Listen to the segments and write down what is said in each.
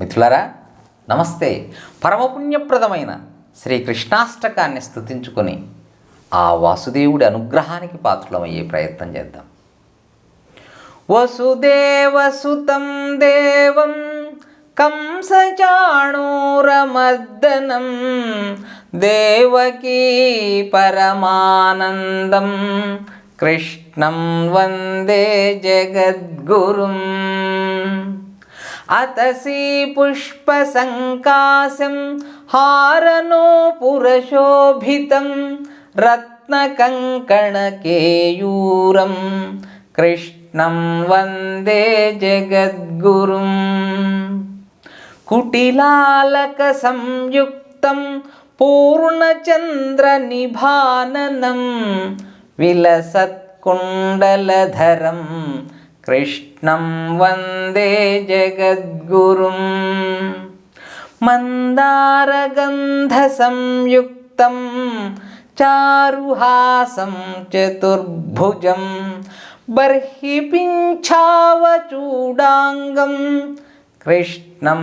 మిత్రులారా నమస్తే. పరమపుణ్యప్రదమైన శ్రీ కృష్ణాష్టకాన్ని స్థుతించుకొని ఆ వాసుదేవుడి అనుగ్రహానికి పాత్రలమయ్యే ప్రయత్నం చేద్దాం. వసుదేవసుతం దేవం కంసచాణూరమర్దనం దేవకీ పరమానందం కృష్ణం వందే జగద్గురుం. అతసి పుష్పసంకాశం హారనోపురశోభితం రత్నకంకణకేయూరం కృష్ణం వందే జగద్గురుం. కుటిలాలక సంయుక్తం పూర్ణచంద్రనిభాననం విలసత్కుండలధరం కృష్ణం వందే జగద్గురుం. మందారగంధసంయుక్తం చారుహాసం చతుర్భుజం. బర్హి పింఛావచూడాంగం కృష్ణం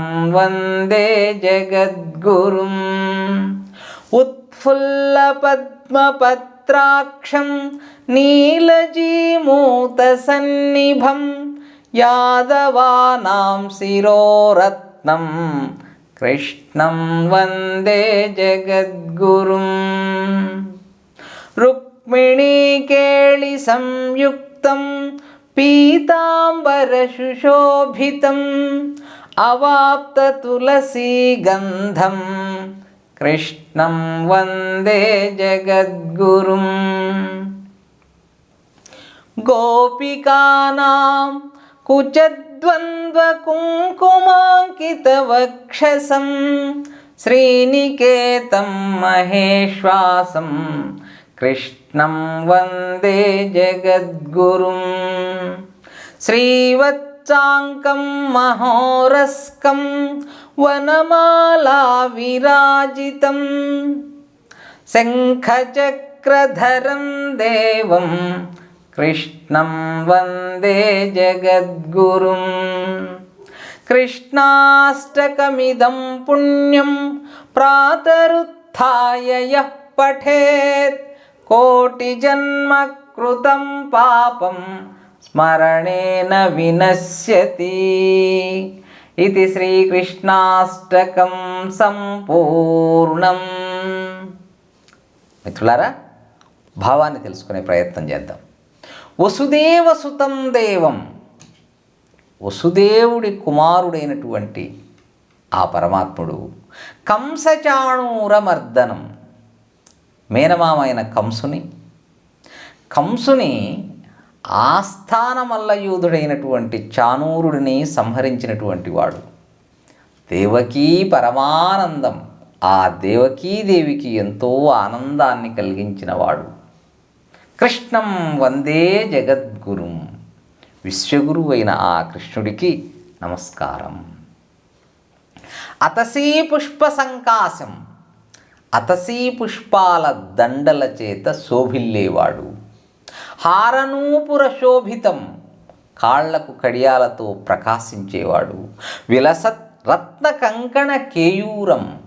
పత్రాక్షం నీలజీమూతసన్నిభం యాదవానాం శిరోరత్నం కృష్ణం వందే జగద్గురుం. రుక్మిణీకేళి సంయుక్తం పీతాంబరసుశోభితం అవాప్త తులసీగంధం कृष्णं वन्दे जगद्गुरुं गोपिकानां कुचद्वन्द्वकुङ्कुमाङ्कितवक्षसं श्रीनिकेतं महेश्वासं कृष्णं वन्दे जगद्गुरुं श्रीवत् పంచాంకం మహోరస్కం వనమాలా విరాజితం. శంఖచక్రధరం దేవం కృష్ణం వందే జగద్గురుం. కృష్ణాష్టకమిదం పుణ్యం ప్రాతరుత్య పఠేత్. కోటి జన్మ కృతం పాపం స్మరణేన వినశ్యతి. ఇది శ్రీకృష్ణాష్టకం సంపూర్ణం. మిత్రులారా భావాన్ని తెలుసుకునే ప్రయత్నం చేద్దాం. వసుదేవసుతం దేవం. వసుదేవుడి కుమారుడైనటువంటి ఆ పరమాత్ముడు కంసచాణూరమర్దనం. మేనమామైన కంసుని. కంసుని ఆస్థానమల్లయూధుడైనటువంటి చానూరుడిని సంహరించినటువంటి వాడు. దేవకీ పరమానందం. ఆ దేవకీదేవికి ఎంతో ఆనందాన్ని కలిగించినవాడు కృష్ణం వందే జగద్గురుం. విశ్వగురువు అయిన ఆ కృష్ణుడికి నమస్కారం. అతసీ పుష్ప సంకాశం అతసీ పుష్పాల దండల చేత శోభిల్లేవాడు. హారనూపుర శోభితం కాళ్ళకు కడియాలతో ప్రకాశించేవాడు. విలసత్ రత్న కంకణ కేయూరం.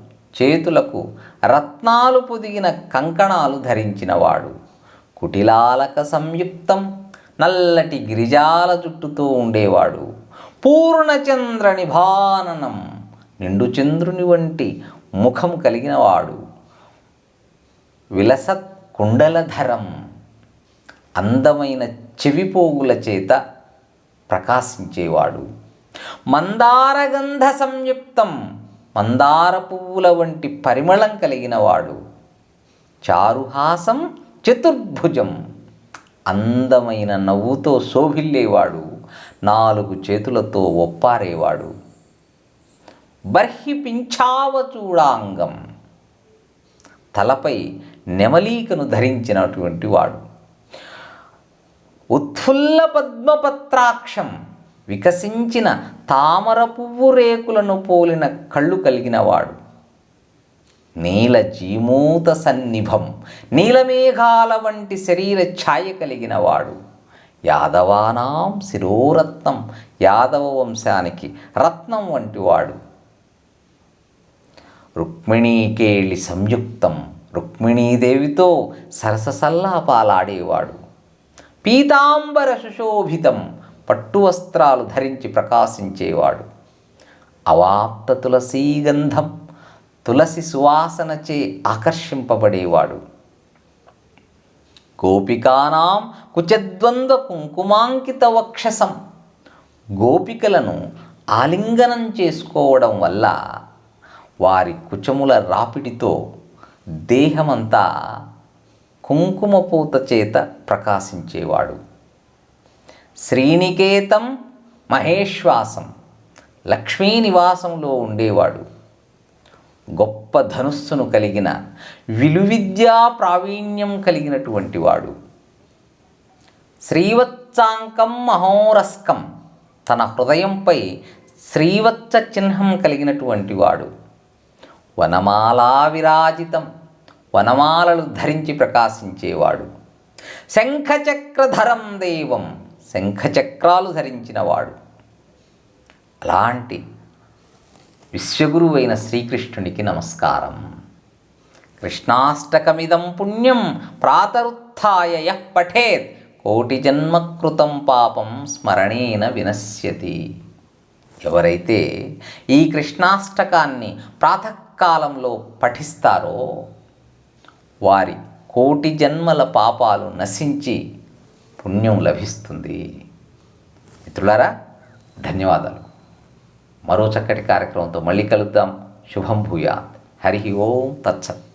చేతులకు రత్నాలు పొదిగిన కంకణాలు ధరించినవాడు. కుటిలాలక సంయుక్తం. నల్లటి గిరిజాల జుట్టుతో ఉండేవాడు. పూర్ణచంద్ర నిభాననం. నిండు చంద్రుని వంటి ముఖం కలిగినవాడు. విలసత్ కుండలధరం. అందమైన చెవిపోగుల చేత ప్రకాశించేవాడు. మందారగంధ సంయుక్తం మందార పువ్వుల వంటి పరిమళం కలిగినవాడు. చారుహాసం చతుర్భుజం అందమైన నవ్వుతో శోభిల్లేవాడు. నాలుగు చేతులతో ఒప్పారేవాడు. బర్హి పింఛావచూడాంగం తలపై నెమలీకను ధరించినటువంటి వాడు. ఉత్ఫుల్ల పద్మపత్రాక్షం వికసించిన తామర పువ్వు రేకులను పోలిన కళ్ళు కలిగినవాడు. నీల జీమూత సన్నిభం నీలమేఘాల వంటి శరీర ఛాయ కలిగినవాడు. యాదవానాం శిరోరత్నం యాదవ వంశానికి రత్నం వంటివాడు. రుక్మిణీకేళి సంయుక్తం రుక్మిణీదేవితో సరససల్లాపాలాడేవాడు పీతాంబర సుశోభితం పట్టు వస్త్రాలు ధరించి ప్రకాశించేవాడు. అవాప్త తులసీగంధం తులసి సువాసనచే ఆకర్షింపబడేవాడు. గోపికానాం కుచద్వంద్వ కుంకుమాంకిత వక్షసం గోపికలను ఆలింగనం చేసుకోవడం వల్ల వారి కుచముల రాపిడితో దేహమంతా కుంకుమపూత చేత ప్రకాశించేవాడు. శ్రీనికేతం మహేశ్వాసం లక్ష్మీ నివాసంలో ఉండేవాడు. గొప్ప ధనుస్సును కలిగిన విలువిద్యా ప్రావీణ్యం కలిగినటువంటి వాడు శ్రీవత్సాంకం మహోరస్కం తన హృదయంపై శ్రీవత్స చిహ్నం కలిగినటువంటి వాడు వనమాలా విరాజితం వనమాలలు ధరించి ప్రకాశించేవాడు. శంఖచక్రధరం దేవం శంఖచక్రాలు ధరించినవాడు. అలాంటి విశ్వగురువైన శ్రీకృష్ణునికి నమస్కారం. కృష్ణాష్టకమిదం పుణ్యం ప్రాతరుత్థాయ పఠేత్ కోటి జన్మకృతం పాపం స్మరణేన వినశ్యతి. ఎవరైతే ఈ కృష్ణాష్టకాన్ని ప్రాతకాలంలో పఠిస్తారో వారి కోటి జన్మల పాపాలు నశించి పుణ్యం లభిస్తుంది. మిత్రులారా ధన్యవాదాలు. మరో చక్కటి కార్యక్రమంతో మళ్ళీ కలుద్దాం. శుభం భూయాత్. హరి ఓం తత్సత్.